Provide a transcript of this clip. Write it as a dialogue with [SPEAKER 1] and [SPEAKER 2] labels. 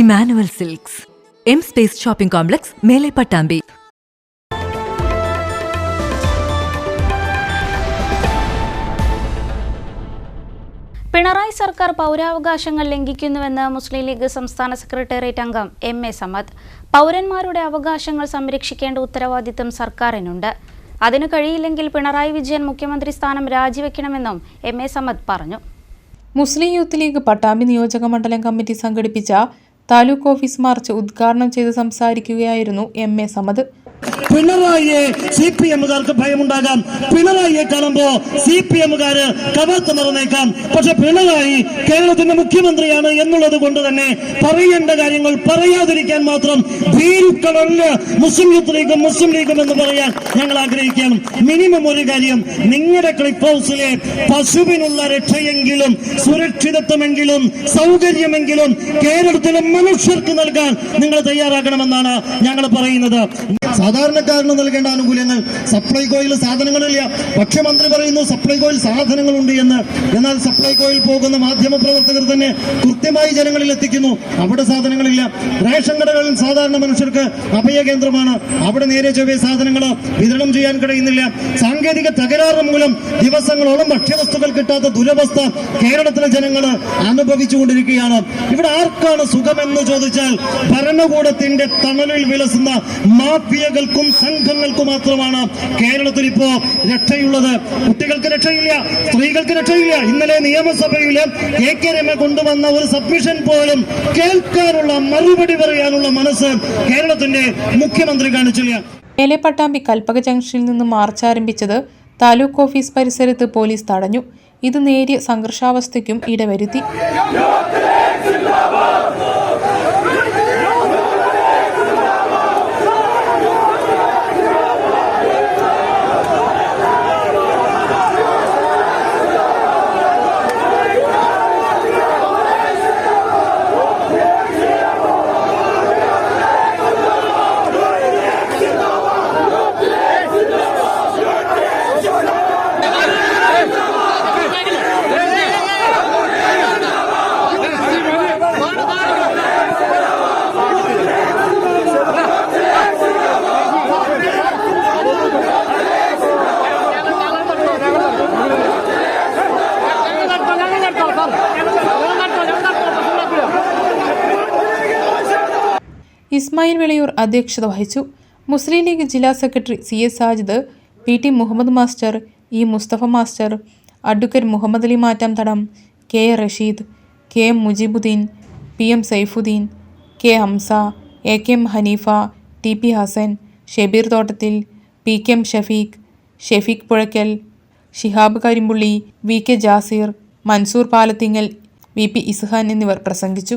[SPEAKER 1] Emmanuel Silks. M space shopping complex മേലെ പട്ടാമ്പി.
[SPEAKER 2] പിണറായി സർക്കാർ പൗരാവകാശങ്ങൾ ലംഘിക്കുന്നുവെന്ന് മുസ്ലിം ലീഗ് സംസ്ഥാന സെക്രട്ടേറിയറ്റ് അംഗം എം എ സമദ്. പൗരന്മാരുടെ അവകാശങ്ങൾ സംരക്ഷിക്കേണ്ട ഉത്തരവാദിത്തം സർക്കാരിനുണ്ട്. അതിനു കഴിയില്ലെങ്കിൽ പിണറായി വിജയൻ മുഖ്യമന്ത്രി സ്ഥാനം രാജിവെക്കണമെന്നും എം എ സമദ് പറഞ്ഞു.
[SPEAKER 3] മുസ്ലിം യൂത്ത് ലീഗ് പട്ടാമ്പി നിയോജക മണ്ഡലം കമ്മിറ്റി സംഘടിപ്പിച്ച താലൂക്ക് ഓഫീസ് മാർച്ച് ഉദ്ഘാടനം ചെയ്ത് സംസാരിക്കുകയായിരുന്നു എം എ സമദ്.
[SPEAKER 4] പിണറായിയെ സി പി എമ്മുകാർക്ക് ഭയമുണ്ടാകാം. പിണറായിയെ കാണുമ്പോ സി പി എമ്മുകാര് കവർത്ത് നിറഞ്ഞേക്കാം. പക്ഷെ പിണറായി കേരളത്തിന്റെ മുഖ്യമന്ത്രിയാണ് എന്നുള്ളത് കൊണ്ട് തന്നെ പറയേണ്ട കാര്യങ്ങൾ പറയാതിരിക്കാൻ മാത്രം ഭീരുക്കളല്ല മുസ്ലിം യൂത്ത് ലീഗും മുസ്ലിം ലീഗും എന്ന് പറയാൻ ഞങ്ങൾ ആഗ്രഹിക്കുകയാണ്. മിനിമം ഒരു കാര്യം നിങ്ങളുടെ ക്ലിപ്പ് ഹൗസിലെ പശുവിനുള്ള രക്ഷയെങ്കിലും സുരക്ഷിതത്വമെങ്കിലും സൗകര്യമെങ്കിലും കേരളത്തിലെ മനുഷ്യർക്ക് നൽകാൻ നിങ്ങൾ തയ്യാറാക്കണമെന്നാണ് ഞങ്ങൾ പറയുന്നത്. സാധാരണക്കാരന് നൽകേണ്ട ആനുകൂല്യങ്ങൾ സപ്ലൈകോയിൽ സാധനങ്ങളില്ല. പക്ഷെ മന്ത്രി പറയുന്നു സപ്ലൈകോയിൽ സാധനങ്ങളുണ്ട് എന്ന്. എന്നാൽ സപ്ലൈകോയിൽ പോകുന്ന മാധ്യമ പ്രവർത്തകർ തന്നെ കൃത്യമായി ജനങ്ങളിൽ എത്തിക്കുന്നു. അവിടെ സാധനങ്ങളില്ല. റേഷൻ കടകളിൽ സാധാരണ മനുഷ്യർക്ക് അഭയ കേന്ദ്രമാണ്. അവിടെ നേരെ ചൊവ്വേ സാധനങ്ങൾ വിതരണം ചെയ്യാൻ കഴിയുന്നില്ല. സാങ്കേതിക തകരാറ് മൂലം ദിവസങ്ങളോളം ഭക്ഷ്യവസ്തുക്കൾ കിട്ടാത്ത ദുരവസ്ഥ കേരളത്തിലെ ജനങ്ങൾ അനുഭവിച്ചുകൊണ്ടിരിക്കുകയാണ്. ഇവിടെ ആർക്കാണ് സുഖമെന്ന് ചോദിച്ചാൽ ഭരണകൂടത്തിന്റെ തണലിൽ വിലസുന്ന മാഫിയകൾക്കും സംഘങ്ങൾക്കും മാത്രമാണ് കേരളത്തിൽ ഇപ്പോ രക്ഷയുള്ളത്. കുട്ടികൾക്ക് രക്ഷയില്ല സ്ത്രീകൾക്ക് രക്ഷയില്ല. ഇന്നലെ നിയമസഭയിൽ എ കെ രമ കൊണ്ടുവന്ന ഒരു സബ്മിഷൻ പോലും കേൾക്കാനുള്ള മറുപടി പറയാനുള്ള മനസ്സ് കേരളത്തിന്റെ മുഖ്യമന്ത്രി കാണിച്ചില്ല.
[SPEAKER 3] മേലെപ്പട്ടാമ്പി കൽപ്പക ജംഗ്ഷനിൽ നിന്ന് മാർച്ച് ആരംഭിച്ചത് താലൂക്ക് ഓഫീസ് പരിസരത്ത് പോലീസ് തടഞ്ഞു. ഇത് നേരിയ സംഘർഷാവസ്ഥയ്ക്കും ഇടവരുത്തി. ഇസ്മായിൽ വിളയൂർ അധ്യക്ഷത വഹിച്ചു. മുസ്ലിം ലീഗ് ജില്ലാ secretary C S Sajid P T Muhammad master E Mustafa master advocate Muhammad Ali മാറ്റാം തടം K A Rasheed K M Mujeebuddin P M Saifuddin K Hamza A K M Haneefa T P Hassan Shebeer Thottathil P K M Shafeeq Shefeeq Puzhakkal Shihab Karimpulli V K Jaseer Mansoor Palathingal V P Ishan എന്നിവർ പ്രസംഗിച്ചു.